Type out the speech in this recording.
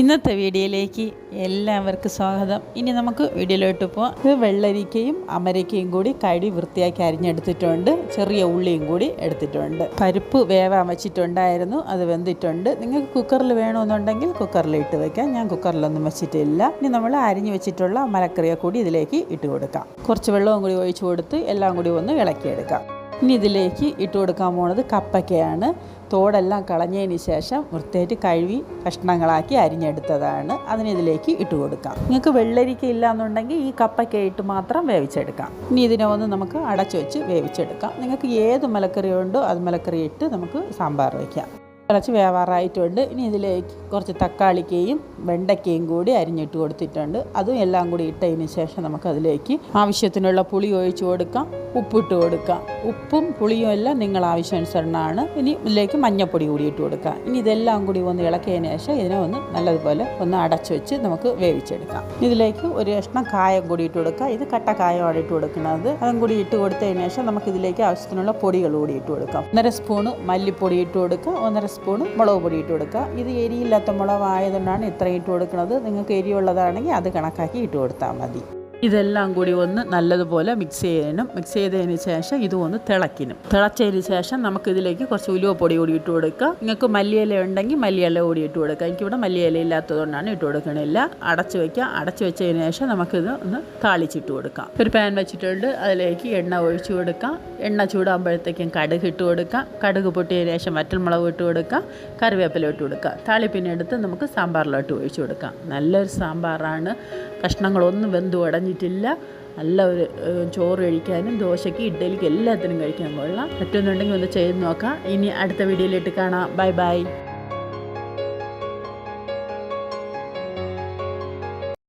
ഇന്നത്തെ വീഡിയോയിലേക്ക് എല്ലാവർക്കും സ്വാഗതം. ഇനി നമുക്ക് വീഡിയോയിലോട്ട് പോവാം. ഇത് വെള്ളരിക്കയും അമരക്കയും കൂടി കഴുകി വൃത്തിയാക്കി അരിഞ്ഞെടുത്തിട്ടുണ്ട്. ചെറിയ ഉള്ളിയും കൂടി എടുത്തിട്ടുണ്ട്. പരിപ്പ് വേവാൻ വെച്ചിട്ടുണ്ടായിരുന്നു. അത് വെന്തിട്ടുണ്ട്. നിങ്ങൾക്ക് കുക്കറിൽ വേണമെന്നുണ്ടെങ്കിൽ കുക്കറിൽ ഇട്ട് വെക്കാം. ഞാൻ കുക്കറിലൊന്നും വെച്ചിട്ടില്ല. ഇനി നമ്മൾ അരിഞ്ഞു വെച്ചിട്ടുള്ള മലക്കറിയെ കൂടി ഇതിലേക്ക് ഇട്ട് കൊടുക്കാം. കുറച്ച് വെള്ളവും കൂടി ഒഴിച്ചു കൊടുത്ത് എല്ലാം കൂടി ഒന്ന് ഇളക്കിയെടുക്കാം. ഇനി ഇതിലേക്ക് ഇട്ട് കൊടുക്കാൻ പോണത് കപ്പയ്ക്കയാണ്. തോടെല്ലാം കളഞ്ഞതിന് ശേഷം വൃത്തിയായിട്ട് കഴുകി കഷ്ണങ്ങളാക്കി അരിഞ്ഞെടുത്തതാണ്. അതിന് ഇതിലേക്ക് ഇട്ട് കൊടുക്കാം. നിങ്ങൾക്ക് വെള്ളരിക്ക ഇല്ല എന്നുണ്ടെങ്കിൽ ഈ കപ്പയ്ക്ക ഇട്ട് മാത്രം വേവിച്ചെടുക്കാം. ഇനി ഇതിനെ ഒന്ന് നമുക്ക് അടച്ചു വെച്ച് വേവിച്ചെടുക്കാം. നിങ്ങൾക്ക് ഏത് മലക്കറി ഉണ്ടോ അത് മലക്കറി ഇട്ട് നമുക്ക് സാമ്പാർ വയ്ക്കാം കുറച്ച് വേവാറായിട്ടുണ്ട്. ഇനി ഇതിലേക്ക് കുറച്ച് തക്കാളിക്കയും വെണ്ടയ്ക്കയും കൂടി അരിഞ്ഞിട്ട് കൊടുത്തിട്ടുണ്ട്. അതും എല്ലാം കൂടി ഇട്ടതിന് ശേഷം നമുക്കതിലേക്ക് ആവശ്യത്തിനുള്ള പുളി ഒഴിച്ച് കൊടുക്കാം. ഉപ്പിട്ട് കൊടുക്കാം. ഉപ്പും പുളിയും എല്ലാം നിങ്ങൾ ആവശ്യാനുസരണമാണ്. ഇനി ഇതിലേക്ക് മഞ്ഞപ്പൊടി കൂടി ഇട്ട് കൊടുക്കാം. ഇനി ഇതെല്ലാം കൂടി ഒന്ന് ഇളക്കിയതിന് ശേഷം ഇതിനെ ഒന്ന് നല്ലതുപോലെ ഒന്ന് അടച്ചു വെച്ച് നമുക്ക് വേവിച്ചെടുക്കാം. ഇതിലേക്ക് ഒരു കഷ്ണം കായം കൂടി ഇട്ട് കൊടുക്കുക ഇത് കട്ട കായമാണ് ഇട്ട് കൊടുക്കുന്നത്. അതും കൂടി ഇട്ട് കൊടുത്തതിന് ശേഷം നമുക്ക് ഇതിലേക്ക് ആവശ്യത്തിനുള്ള പൊടികൾ കൂടി ഇട്ട് കൊടുക്കാം. ഒന്നര സ്പൂണ് മല്ലിപ്പൊടി ഇട്ട് കൊടുക്കുക. ഒന്നര സ്പൂണ് മുളക് പൊടി ഇട്ട് കൊടുക്കുക. ഇത് എരിയില്ലാത്ത മുളകായതുകൊണ്ടാണ് ഇത്രയും ഇട്ട് കൊടുക്കുന്നത്. നിങ്ങൾക്ക് എരിയുള്ളതാണെങ്കിൽ അത് കണക്കാക്കി ഇട്ട് കൊടുത്താൽ മതി. ഇതെല്ലാം കൂടി ഒന്ന് നല്ലതുപോലെ മിക്സ് ചെയ്യാനും മിക്സ് ചെയ്തതിന് ശേഷം ഇത് ഒന്ന് തിളക്കിനും തിളച്ചതിന് ശേഷം നമുക്ക് ഇതിലേക്ക് കുറച്ച് ഉലുവപ്പൊടി കൂടി ഇട്ട് കൊടുക്കുക. നിങ്ങൾക്ക് മല്ലിയില ഉണ്ടെങ്കിൽ മല്ലിയില കൂടി ഇട്ട് കൊടുക്കുക. എനിക്കിവിടെ മല്ലിയില ഇല്ലാത്തതുകൊണ്ടാണ് ഇട്ട് കൊടുക്കണില്ല. അടച്ചു വയ്ക്കുക അടച്ചു വെച്ചതിന് ശേഷം നമുക്കിത് ഒന്ന് താളിച്ചിട്ട് കൊടുക്കാം. ഒരു പാൻ വെച്ചിട്ടുണ്ട്. അതിലേക്ക് എണ്ണ ഒഴിച്ചു കൊടുക്കാം. എണ്ണ ചൂടാകുമ്പോഴത്തേക്കും കടുക് ഇട്ട് കൊടുക്കാം. കടുക് പൊട്ടിയതിന് ശേഷം വറ്റൽമുളക് ഇട്ട് കൊടുക്കാം. കറിവേപ്പില ഇട്ട് കൊടുക്കുക താളിപ്പിനെടുത്ത് നമുക്ക് സാമ്പാറിലോട്ട് ഒഴിച്ചു കൊടുക്കാം. നല്ലൊരു സാമ്പാറാണ്. കഷ്ണങ്ങളൊന്നും വെന്ത് ഉടഞ്ഞിട്ടില്ല നല്ല ഒരു ചോറ് കഴിക്കാനും ദോശയ്ക്ക് ഇഡ്ഡലിക്ക് എല്ലാത്തിനും കഴിക്കാൻ കൊള്ളാം. പറ്റുന്നുണ്ടെങ്കിൽ ഒന്ന് ചെയ്ത് നോക്കാം. ഇനി അടുത്ത വീഡിയോയിലിട്ട് കാണാം. Bye bye.